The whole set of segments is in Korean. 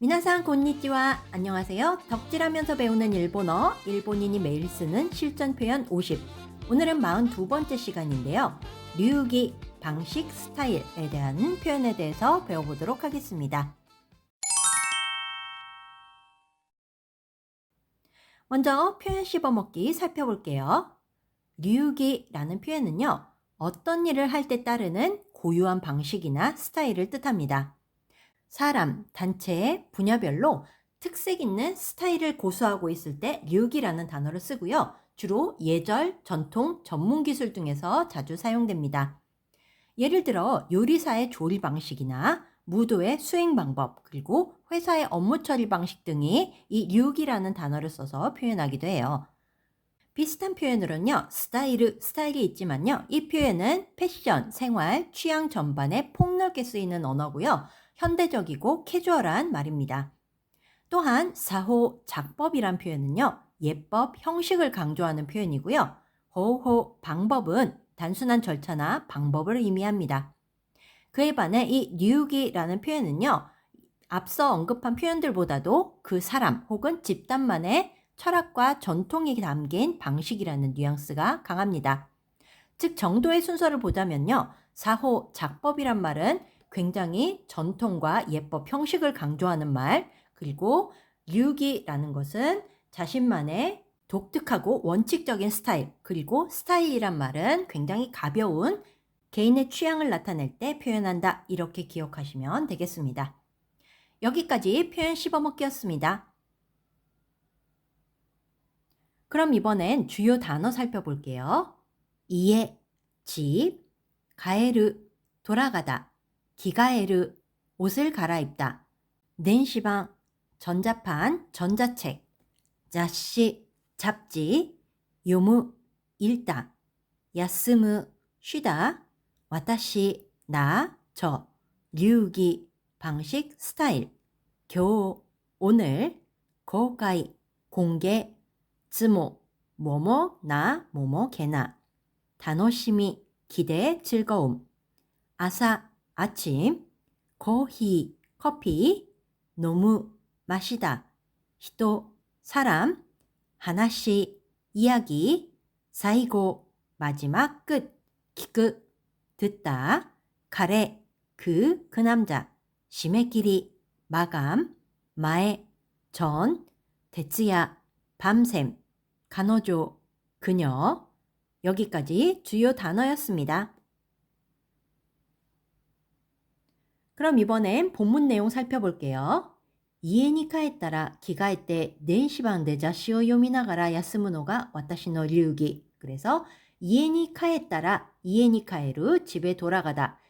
미나상 곤니찌와 안녕하세요. 덕질하면서 배우는 일본어, 일본인이 매일 쓰는 실전 표현 50. 오늘은 42번째 시간인데요. 류기, 방식, 스타일에 대한 표현에 대해서 배워보도록 하겠습니다. 먼저 표현 씹어먹기 살펴볼게요. 류기라는 표현은요, 어떤 일을 할 때 따르는 고유한 방식이나 스타일을 뜻합니다. 사람, 단체, 분야별로 특색 있는 스타일을 고수하고 있을 때 류기라는 단어를 쓰고요. 주로 예절, 전통, 전문 기술 등에서 자주 사용됩니다. 예를 들어 요리사의 조리 방식이나 무도의 수행 방법, 그리고 회사의 업무 처리 방식 등이 이 류기라는 단어를 써서 표현하기도 해요. 비슷한 표현으로는요, 스타일, 스타일이 있지만요, 이 표현은 패션, 생활, 취향 전반에 폭넓게 쓰이는 언어고요. 현대적이고 캐주얼한 말입니다. 또한 사호, 작법이란 표현은요, 예법, 형식을 강조하는 표현이고요. 호호, 방법은 단순한 절차나 방법을 의미합니다. 그에 반해 이 뉴기라는 표현은요, 앞서 언급한 표현들보다도 그 사람 혹은 집단만의 철학과 전통이 담긴 방식이라는 뉘앙스가 강합니다. 즉, 정도의 순서를 보자면요, 사호, 작법이란 말은 굉장히 전통과 예법, 형식을 강조하는 말, 그리고 류기라는 것은 자신만의 독특하고 원칙적인 스타일, 그리고 스타일이란 말은 굉장히 가벼운 개인의 취향을 나타낼 때 표현한다. 이렇게 기억하시면 되겠습니다. 여기까지 표현 씹어먹기였습니다. 그럼 이번엔 주요 단어 살펴볼게요. 이해, 집, 가에르, 돌아가다, 기가에르, 옷을 갈아입다, 넨시방, 전자판, 전자책, 자시, 잡지, 요무, 읽다, 야스무, 쉬다, 와타시, 나, 저, 류기, 방식, 스타일, 교, 오늘, 고가이, 공개, 즈모, 뭐뭐, 나, 뭐뭐, 개나, 다노시미, 기대, 즐거움, 아사, 아침, 커피, 커피, 너무, 마시다, 히토, 사람, 하나씩, 이야기, 사이고, 마지막, 끝, 기크, 듣다, 가래, 그, 그 남자, 시메끼리, 마감, 마에, 전, 대츠야, 밤샘, 간호조, 그녀. 여기까지 주요 단어였습니다. 그럼 이번엔 본문 내용 살펴볼게요. 이에니카에 따라 기가에 때 낸시방 내자시오 네 요미나가라 야스무노가 와타시노 류기 그래서 이에니카에 따라 이에니카에루 집에 돌아가다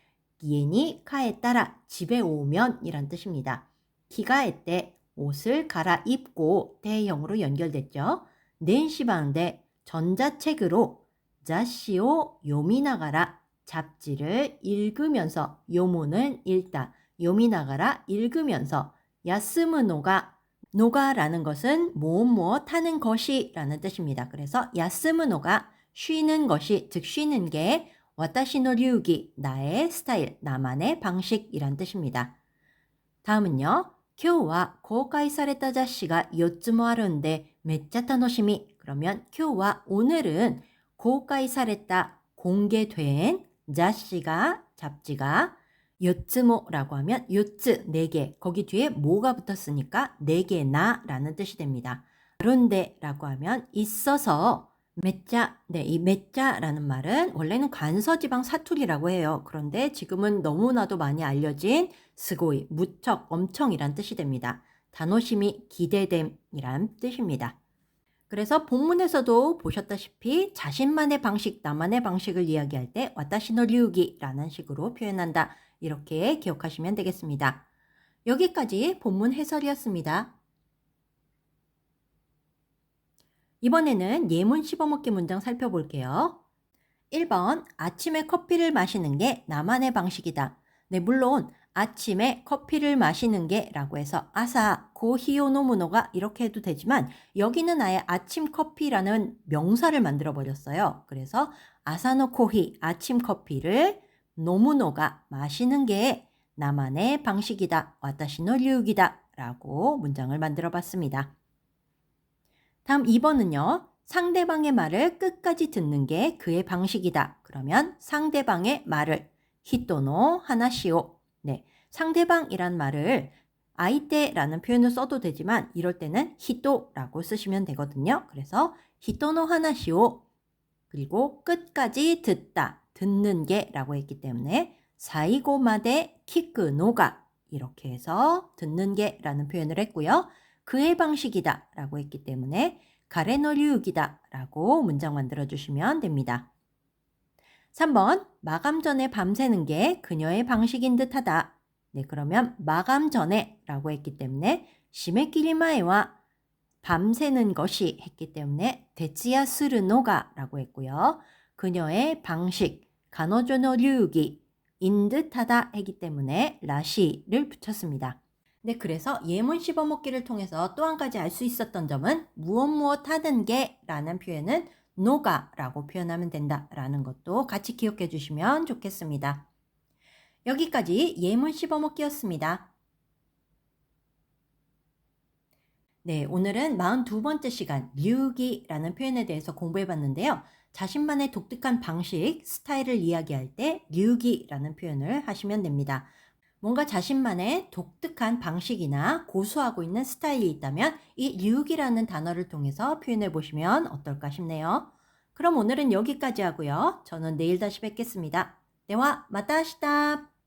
이에니카에 따라 집에 오면 이란 뜻입니다. 기가에 때 옷을 갈아입고 대형으로 연결됐죠. 낸시방대 전자책으로 자시오 요미나가라 잡지를 읽으면서 요문을 읽다. 요미나가라 읽으면서 야스무노가 노가라는 것은 무엇 무엇 하는 것이라는 뜻입니다. 그래서 야스무노가 쉬는 것이 즉 쉬는 게 와타시노 류기 나의 스타일 나만의 방식이란 뜻입니다. 다음은요. 今日は 公開された 雑誌が 4つもあるんで めっちゃ 楽しみ. 그러면 今日は 오늘은 公開された 공개된 자씨가 잡지가 요츠모라고 하면 요츠 네 개. 거기 뒤에 모가 붙었으니까 네 개나 라는 뜻이 됩니다. 그런데 라고 하면 있어서 메짜 네, 이 메짜라는 말은 원래는 관서지방 사투리라고 해요. 그런데 지금은 너무나도 많이 알려진 스고이, 무척, 엄청이란 뜻이 됩니다. 단호심이 기대됨이란 뜻입니다. 그래서 본문에서도 보셨다시피 자신만의 방식, 나만의 방식을 이야기할 때 와타시노 류기라는 식으로 표현한다. 이렇게 기억하시면 되겠습니다. 여기까지 본문 해설이었습니다. 이번에는 예문 씹어먹기 문장 살펴볼게요. 1번 아침에 커피를 마시는 게 나만의 방식이다. 네, 물론 아침에 커피를 마시는 게 라고 해서 아사 고히요 노무노가 이렇게 해도 되지만 여기는 아예 아침 커피라는 명사를 만들어 버렸어요. 그래서 아사노 코히 아침 커피를 노무노가 마시는 게 나만의 방식이다. 와타시노 류기다. 라고 문장을 만들어 봤습니다. 다음 2번은요. 상대방의 말을 끝까지 듣는 게 그의 방식이다. 그러면 상대방의 말을 히토노 하나시오. 네. 상대방이란 말을 아이테라는 표현을 써도 되지만 이럴 때는 히토라고 쓰시면 되거든요. 그래서 히토노 하나시오. 그리고 끝까지 듣다. 듣는 게라고 했기 때문에 사이고마데 키크노가 이렇게 해서 듣는 게라는 표현을 했고요. 그의 방식이다 라고 했기 때문에 가레노류기다 라고 문장 만들어 주시면 됩니다. 3번 마감 전에 밤새는 게 그녀의 방식인 듯하다. 네, 그러면 마감 전에 라고 했기 때문에 시메키리마에와 밤새는 것이 했기 때문에 데치야 스르노가 라고 했고요. 그녀의 방식, 가노조노 류기, 인 듯하다 했기 때문에 라시를 붙였습니다. 네, 그래서 예문 씹어먹기를 통해서 또 한 가지 알 수 있었던 점은 무엇 무엇 하는 게 라는 표현은 노가 라고 표현하면 된다 라는 것도 같이 기억해 주시면 좋겠습니다. 여기까지 예문 씹어먹기였습니다. 네, 오늘은 42번째 시간 류기라는 표현에 대해서 공부해 봤는데요. 자신만의 독특한 방식, 스타일을 이야기할 때 류기라는 표현을 하시면 됩니다. 뭔가 자신만의 독특한 방식이나 고수하고 있는 스타일이 있다면 이 류기라는 단어를 통해서 표현해 보시면 어떨까 싶네요. 그럼 오늘은 여기까지 하고요. 저는 내일 다시 뵙겠습니다. 마타시다.